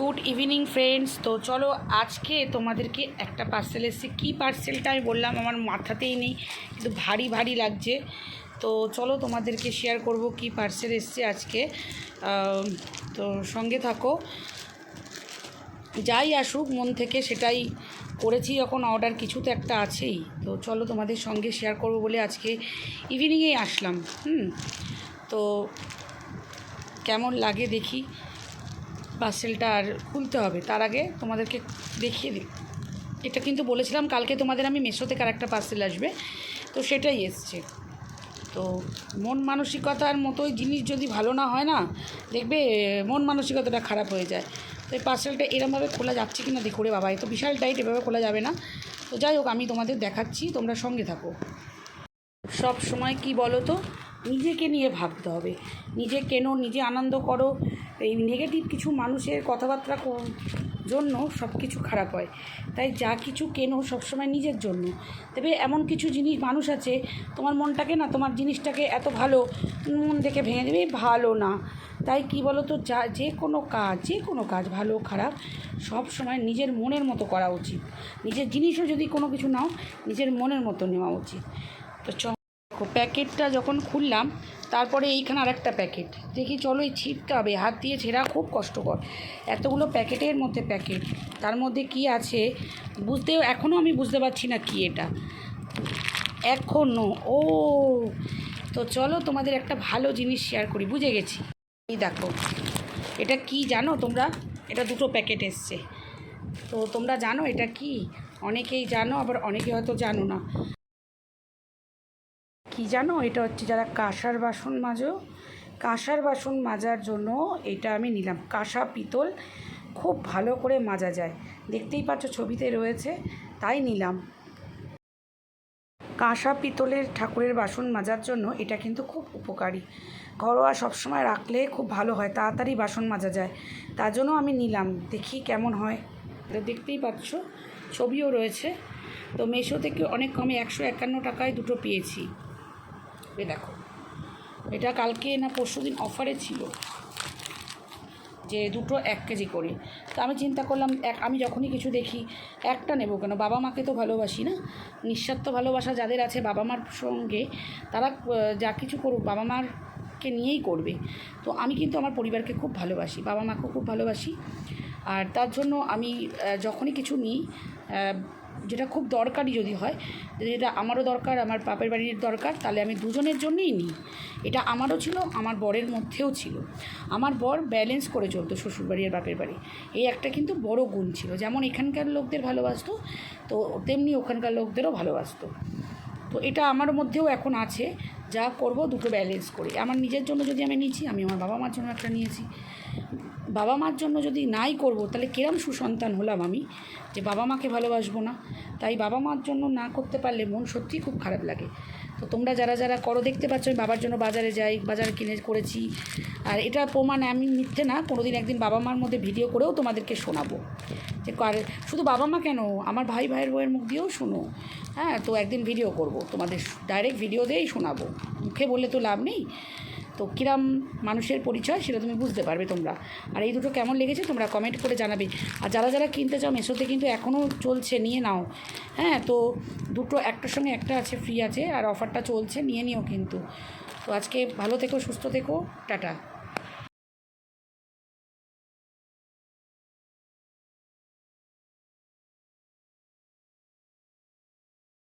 Good evening friends. তো চলো আজকে তোমাদেরকে একটা পার্সেল এসেছে। কী পার্সেলটা আমি বললাম, আমার মাথাতেই নেই, কিন্তু ভারী ভারী লাগছে। তো চলো তোমাদেরকে শেয়ার করব কি পার্সেল এসছে আজকে। তো সঙ্গে থাকো। যাই আসুক, মন থেকে সেটাই করেছি যখন অর্ডার কিছু তো একটা আছেই। তো চলো তোমাদের সঙ্গে শেয়ার করব বলে আজকে ইভিনিংয়েই আসলাম। হুম, তো কেমন লাগে দেখি। পার্সেলটা আর খুলতে হবে। তার আগে তোমাদেরকে দেখিয়ে দিই। এটা কিন্তু বলেছিলাম, কালকে তোমাদের আমি মেশো থেকে আরেকটা পার্সেল আসবে। তো সেটাই এসছে। তো মন মানসিকতার মতোই জিনিস যদি ভালো না হয় না, দেখবে মন মানসিকতাটা খারাপ হয়ে যায়। তো এই পার্সেলটা এরমভাবে খোলা যাচ্ছে কি না দেখো রে বাবা এ তো বিশাল টাইট এভাবে খোলা যাবে না। তো যাই হোক, আমি তোমাদের দেখাচ্ছি, তোমরা সঙ্গে থাকো। সব সময় কি বলো তো নিজেকে নিয়ে ভাবতে হবে। নিজে কেনো, নিজে আনন্দ করো। এই নেগেটিভ কিছু মানুষের কথাবার্তা জন্য সব কিছু খারাপ হয়। তাই যা কিছু কেনো সবসময় নিজের জন্য। তবে এমন কিছু জিনিস মানুষ আছে, তোমার মনটাকে না, তোমার জিনিসটাকে এত ভালো মন দেখে ভেঙে দেবে, ভালো না। তাই কি বলো তো যা, যে কোনো কাজ, যে কোনো কাজ, ভালো, খারাপ সব সময় নিজের মনের মতো করা উচিত। নিজের জিনিসও যদি কোনো কিছু নাও, নিজের মনের মতো নেওয়া উচিত। তো চ দেখো, প্যাকেটটা যখন খুললাম, তারপরে এইখানে আরেকটা প্যাকেট। দেখি, চলো এই ছিটতে হবে হাত দিয়ে ছেঁড়া খুব কষ্টকর। এতগুলো প্যাকেটের মধ্যে প্যাকেট। তার মধ্যে কি আছে বুঝতেও এখনও আমি বুঝতে পারছি না কি এটা। এখনও ও। তো চলো তোমাদের একটা ভালো জিনিস শেয়ার করি, বুঝে গেছি। এই দেখো, এটা কি জানো তোমরা? এটা দুটো প্যাকেট এসছে। তো তোমরা জানো এটা কি? অনেকেই জানো, আবার অনেকে হয়তো জানো না। কি জানো? এটা হচ্ছে যারা কাঁসার বাসন মাজো, কাঁসার বাসন মাজার জন্য এটা আমি নিলাম। কাঁসা পিতল খুব ভালো করে মাজা যায়। দেখতেই পাচ্ছ ছবিতে রয়েছে, তাই নিলাম। কাঁসা পিতলের ঠাকুরের বাসন মাজার জন্য এটা কিন্তু খুব উপকারী। ঘরোয়া সবসময় রাখলে খুব ভালো হয়, তাড়াতাড়ি বাসন মাজা যায়। তার জন্য আমি নিলাম, দেখি কেমন হয়। দেখতেই পাচ্ছ, ছবিও রয়েছে। তো মেশো থেকে অনেক কমে একশো একান্ন টাকায় দুটো পেয়েছি। এ দেখো। এটা কালকে না পরশু দিন অফারে ছিল যে দুটো এক কেজি করে। তো আমি চিন্তা করলাম, এক আমি যখনই কিছু দেখি, একটা নেব কেন? বাবা মাকে তো ভালোবাসি না? নিঃস্বার্থ ভালোবাসা যাদের আছে বাবা মার সঙ্গে, তারা যা কিছু করুক, বাবা মারকে নিয়েই করবে। তো আমি কিন্তু আমার পরিবারকে খুব ভালোবাসি, বাবা মাকেও খুব ভালোবাসি। আর তার জন্য আমি যখনই কিছু নিই যেটা খুব দরকারি যদি হয়, যেটা আমারও দরকার, আমার বাপের বাড়ির দরকার, তাহলে আমি দুজনের জন্যই নিই। এটা আমারও ছিল, আমার বরের মধ্যেও ছিল। আমার বর ব্যালেন্স করে চলতো শ্বশুরবাড়ি আর বাপের বাড়ি। এই একটা কিন্তু বড় গুণ ছিল। যেমন এখানকার লোকদের ভালোবাসতো, তো তেমনি ওখানকার লোকদেরও ভালোবাসতো। তো এটা আমার মধ্যেও এখন আছে। যা করব দুটো ব্যালেন্স করে। আমার নিজের জন্য যদি আমি নিয়েছি, আমি আমার বাবা মার জন্য একটা নিয়েছি। বাবা মার জন্য যদি নাই করব, তাহলে কিরম সুসন্তান হলাম আমি যে বাবা মাকে ভালোবাসবো না? তাই বাবা মার জন্য না করতে পারলে মন সত্যিই খুব খারাপ লাগে। তো তোমরা যারা যারা করো, দেখতে পাচ্ছ আমি বাবার জন্য বাজারে যাই, বাজারে কিনে করেছি। আর এটা প্রমাণ আমি মিথ্যে না, কোনোদিন একদিন বাবা মার মধ্যে ভিডিও করেও তোমাদেরকে শোনাবো। যে কার- শুধু বাবা মা কেন? আমার ভাই ভাইয়ের বইয়ের মুখ দিয়েও শোনো। হ্যাঁ তো একদিন ভিডিও করব। তোমাদের ডাইরেক্ট ভিডিও দিয়েই শোনাবো। মুখে বললে তো লাভ নেই। তো কিরাম মানুষের পরিচয় সেটা তুমি বুঝতে পারবে তোমরা। আর এই দুটো কেমন লেগেছে তোমরা কমেন্ট করে জানাবে। আর যারা যারা কিনতে চাও মেশোতে কিন্তু এখনও চলছে, নিয়ে নাও। হ্যাঁ তো দুটো একটার সঙ্গে একটা আছে ফ্রি আছে। আর অফারটা চলছে, নিয়ে নিও কিন্তু। তো আজকে ভালো থেকো, সুস্থ থেকো। টাটা।